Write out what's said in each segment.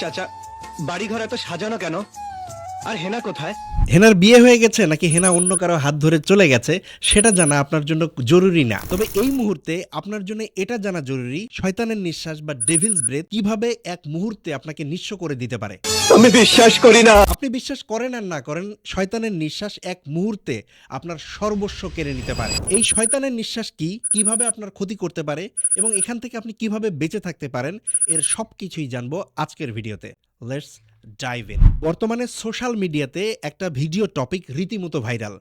চাচা বাড়িঘর এত সাজানো কেন? আর হেনা কোথায়? হেনার বিয়ে হয়ে গেছে নাকি হেনা অন্য কারও হাত ধরে চলে গেছে সেটা জানা আপনার জন্য জরুরি না। তবে এই মুহূর্তে আপনার জন্য এটা জানা জরুরি শয়তানের নিঃশ্বাস বা ডেভিলস ব্রেথ কীভাবে এক মুহূর্তে আপনাকে নিঃস্ব করে দিতে পারে। আমি বিশ্বাস করি না। আপনি বিশ্বাস করেন আর না করেন শয়তানের নিঃশ্বাস এক মুহূর্তে আপনার সর্বস্ব কেড়ে নিতে পারে। এই শয়তানের নিঃশ্বাস কি? কীভাবে আপনার ক্ষতি করতে পারে? এবং এখান থেকে আপনি কীভাবে বেঁচে থাকতে পারেন? এর সব কিছুই জানব আজকের ভিডিওতে। লেটস ডাইভ ইন বর্তমানে সোশ্যাল মিডিয়াতে একটা ভিডিও টপিক রীতিমতো ভাইরাল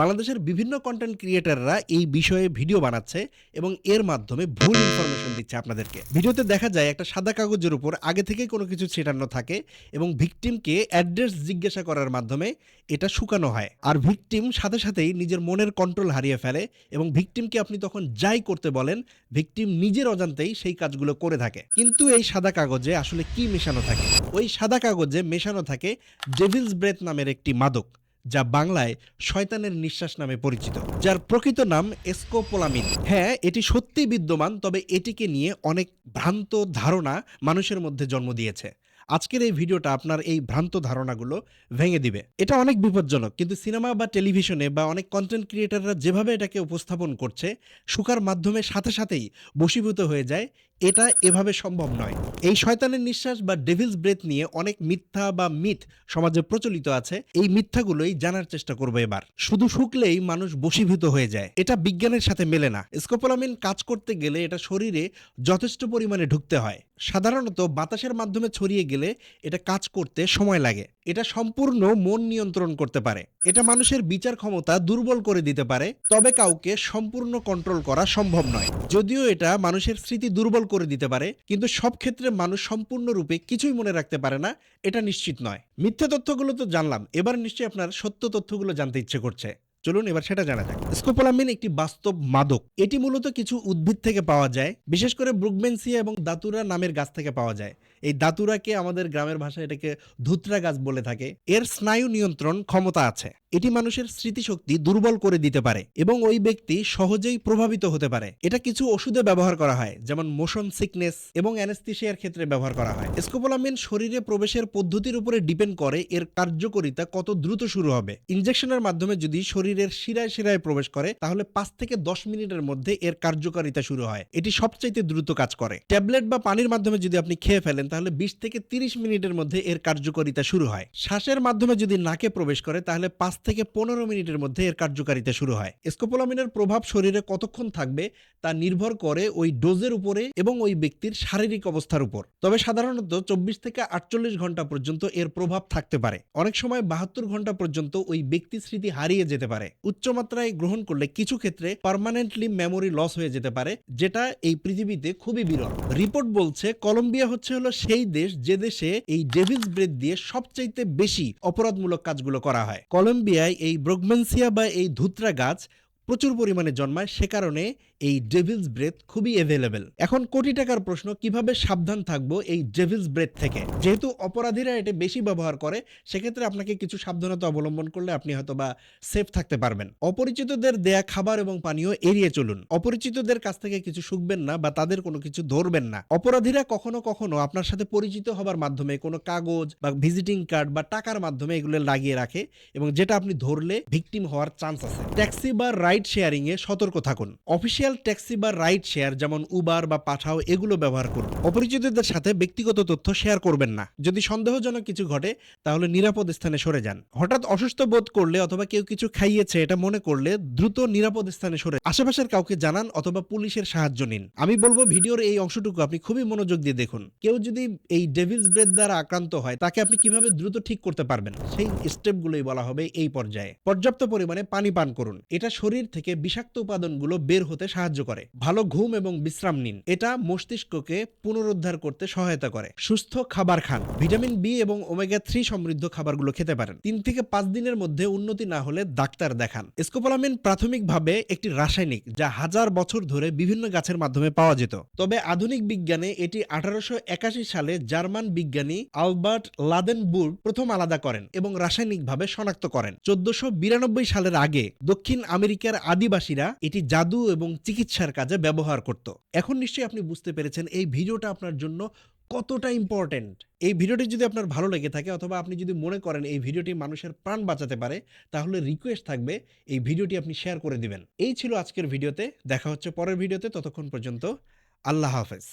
বাংলাদেশের বিভিন্ন কন্টেন্ট ক্রিয়েটাররা এই বিষয়ে ভিডিও বানাচ্ছে এবং এর মাধ্যমে ভুল ইনফরমেশন দিচ্ছে আপনাদেরকে। ভিডিওতে দেখা যায় একটা সাদা কাগজের উপর আগে থেকেই কোনো কিছু ছেটানো থাকে এবং ভিকটিমকে অ্যাড্রেস জিজ্ঞাসা করার মাধ্যমে এটা শুকানো হয়। আর ভিকটিম সাথে সাথেই নিজের মনের কন্ট্রোল হারিয়ে ফেলে এবং ভিকটিমকে আপনি তখন যাই করতে বলেন, ভিকটিম নিজের অজান্তেই সেই কাজগুলো করে থাকে। কিন্তু এই সাদা কাগজে আসলে কি মেশানো থাকে? ওই সাদা কাগজে মেশানো থাকে ডেভিলস ব্রেথ নামের একটি মাদক। যা বাংলায় শয়তানের নিঃশ্বাস নামে পরিচিত, যার প্রকৃত নাম এসকোপোলামিন। হ্যাঁ এটি সত্যি বিদ্যমান, তবে এটিকে নিয়ে অনেক ভ্রান্ত ধারণা মানুষের মধ্যে জন্ম দিয়েছে। আজকের এই ভিডিওটা আপনার এই ভ্রান্ত ধারণাগুলো ভেঙে দিবে। এটা অনেক বিপজ্জনক, কিন্তু সিনেমা বা টেলিভিশনে বা অনেক কন্টেন্ট ক্রিয়েটাররা যেভাবে এটাকে উপস্থাপন করছে শুকার মাধ্যমে সাথে সাথেই বশীভূত হয়ে যায় এটা এভাবে সম্ভব নয়। এই শয়তানের নিঃশ্বাস বা ডেভিলস ব্রেথ নিয়ে অনেক মিথ্যা বা মিথ সমাজে প্রচলিত আছে। এই মিথ্যাগুলোই জানার চেষ্টা করব এবার। শুধু শুকলেই মানুষ বশীভূত হয়ে যায়। এটা বিজ্ঞানের সাথে মেলে না। স্কোপোলামিন কাজ করতে গেলে এটা শরীরে যথেষ্ট পরিমাণে ঢুকতে হয়। সাধারণত বাতাসের মাধ্যমে ছড়িয়ে গেলে এটা কাজ করতে সময় লাগে। এটা সম্পূর্ণ মন নিয়ন্ত্রণ করতে পারে। এটা মানুষের বিচার ক্ষমতা দুর্বল করে দিতে পারে, তবে কাউকে সম্পূর্ণ কন্ট্রোল করা সম্ভব নয়। যদিও এটা মানুষের স্মৃতি দুর্বল করে দিতে পারে, কিন্তু সব ক্ষেত্রে মানুষ সম্পূর্ণরূপে কিছুই মনে রাখতে পারে না, এটা নিশ্চিত নয়। মিথ্যা তথ্যগুলো তো জানলাম, এবার নিশ্চয়ই আপনার সত্য তথ্যগুলো জানতে ইচ্ছে করছে। চলুন এবার সেটা জানা যাক। স্কোপোলামিন একটি বাস্তব মাদক। এটি মূলত কিছু উদ্ভিদ থেকে পাওয়া যায়, বিশেষ করে ব্রুকবেনসিয়া এবং দাতুরা নামের গাছ থেকে পাওয়া যায়। এই দাতুরাকে আমাদের গ্রামের ভাষায় এটাকে ধুতরা গাছ বলে থাকে। এর স্নায়ু নিয়ন্ত্রণ ক্ষমতা আছে। এটি মানুষের স্মৃতিশক্তি দুর্বল করে দিতে পারে এবং ওই ব্যক্তি সহজেই প্রভাবিত হতে পারে। এটা কিছু ওষুধে ব্যবহার করা হয়, যেমন মোশন সিকনেস এবং অ্যানেস্থিসিয়ার ক্ষেত্রে ব্যবহার করা হয়। স্কোপোলামিন শরীরে প্রবেশের পদ্ধতির উপরে ডিপেন্ড করে এর কার্যকারিতা কত দ্রুত শুরু হবে। ইনজেকশনের মাধ্যমে যদি শরীরের শিরায় শিরায় প্রবেশ করে, তাহলে পাঁচ থেকে দশ মিনিটের মধ্যে এর কার্যকারিতা শুরু হয়। এটি সবচাইতে দ্রুত কাজ করে। ট্যাবলেট বা পানির মাধ্যমে যদি আপনি খেয়ে ফেলেন, তাহলে বিশ থেকে তিরিশ মিনিটের মধ্যে এর কার্যকারিতা শুরু হয়। শ্বাসের মাধ্যমে যদি নাকে প্রবেশ করে, তাহলে পাঁচ থেকে পনেরো মিনিটের মধ্যে এর কার্যকারিতা শুরু হয়। স্কোপোলামিনের প্রভাব শরীরে কতক্ষণ থাকবে, তা নির্ভর করে ওই ডোজের উপরে এবং ওই ব্যক্তির শারীরিক অবস্থার উপর। তবে সাধারণত চব্বিশ থেকে আটচল্লিশ ঘণ্টা পর্যন্ত এর প্রভাব থাকতে পারে। অনেক সময় বাহাত্তর ঘণ্টা পর্যন্ত ওই ব্যক্তি স্মৃতি হারিয়ে যেতে পারে। উচ্চমাত্রায় গ্রহণ করলে কিছু ক্ষেত্রে পারমানেন্টলি মেমোরি লস হয়ে যেতে পারে, যেটা এই পৃথিবীতে খুবই বিরল। রিপোর্ট বলছে কলম্বিয়া হচ্ছে হলো সেই দেশ যে দেশে এই ডেভিস ব্রেড দিয়ে সবচাইতে বেশি অপরাধমূলক কাজগুলো করা হয়। কলম্বিয়ায় এই ব্রোগমেন্সিয়া বা এই ধুত্রা গাছ প্রচুর পরিমাণে জন্মায়, সে কারণে এই ডেভিলস ব্রেথ খুবই অ্যাভেলেবেল এখন কোটি টাকার প্রশ্ন, কীভাবে সাবধান থাকব এই ডেভিলস ব্রেথ থেকে? যেহেতু অপরাধীরা এটা বেশি ব্যবহার করে, সেক্ষেত্রে আপনাকে কিছু সাবধানতা অবলম্বন করলে আপনি হয়তো বা সেফ থাকতে পারবেন। অপরিচিতদের দেয়া খাবার এবং পানীয় এড়িয়ে চলুন। অপরিচিতদের কাছ থেকে কিছু শুকবেন না বা তাদের কোনো কিছু ধরবেন না। অপরাধীরা কখনো কখনো আপনার সাথে পরিচিত হবার মাধ্যমে কোনো কাগজ বা ভিজিটিং কার্ড বা টাকার মাধ্যমে এগুলো লাগিয়ে রাখে এবং যেটা আপনি ধরলে ভিকটিম হওয়ার চান্স আছে। ট্যাক্সি বা রাইড শেয়ারিং এ সতর্ক থাকুন। অফিসিয়াল ট্যাক্সি বা রাইড শেয়ার যেমন উবার বা পাঠাও এগুলো ব্যবহার করুন। অপরিচিতদের সাথে ব্যক্তিগত তথ্য শেয়ার করবেন না। যদি সন্দেহজনক কিছু ঘটে, তাহলে নিরাপদ স্থানে সরে যান। হঠাৎ অসুস্থ বোধ করলে অথবা কেউ কিছু খাইয়েছে এটা মনে করলে দ্রুত নিরাপদ স্থানে সরে আশেপাশের কাউকে জানান অথবা পুলিশের সাহায্য নিন। আমি বলব ভিডিওর এই অংশটুকু আপনি খুবই মনোযোগ দিয়ে দেখুন। কেউ যদি এই ডেভিলস ব্রেথ দ্বারা আক্রান্ত হয়, তাকে আপনি কীভাবে দ্রুত ঠিক করতে পারবেন? সেই স্টেপগুলোই বলা হবে এই পর্যায়ে। পর্যাপ্ত পরিমাণে পানি পান করুন। এটা শরীর থেকে বিষাক্ত উপাদানগুলো বের হতে সাহায্য করে। ভালো ঘুম এবং বিশ্রাম নিন। এটা মস্তিষ্ককে পুনরুদ্ধার করতে সহায়তা করে। সুস্থ খাবার খান। ভিটামিন বি এবং ওমেগা থ্রি সমৃদ্ধ খাবারগুলো খেতে পারেন। তিন থেকে পাঁচ দিনের মধ্যে উন্নতি না হলে ডাক্তার দেখান। স্কোপোলামিন প্রাথমিকভাবে একটি রাসায়নিক, যা হাজার বছর ধরে বিভিন্ন গাছের মাধ্যমে পাওয়া যেত। তবে আধুনিক বিজ্ঞানে এটি আঠারোশো একাশি সালে জার্মান বিজ্ঞানী আলবার্ট লাদেনবুর্গ প্রথম আলাদা করেন এবং রাসায়নিকভাবে শনাক্ত করেন। চোদ্দশো সালের আগে দক্ষিণ আমেরিকার আদিবাসীরা এটি জাদু এবং চিকিৎসার কাজে ব্যবহার করত। এখন নিশ্চয়ই আপনি বুঝতে পেরেছেন এই ভিডিওটা আপনার জন্য কতটা ইম্পর্ট্যান্ট এই ভিডিওটি যদি আপনার ভালো লেগে থাকে অথবা আপনি যদি মনে করেন এই ভিডিওটি মানুষের প্রাণ বাঁচাতে পারে, তাহলে রিকোয়েস্ট থাকবে এই ভিডিওটি আপনি শেয়ার করে দিবেন। এই ছিল আজকের ভিডিওতে, দেখা হচ্ছে পরের ভিডিওতে, ততক্ষণ পর্যন্ত আল্লাহ হাফেজ।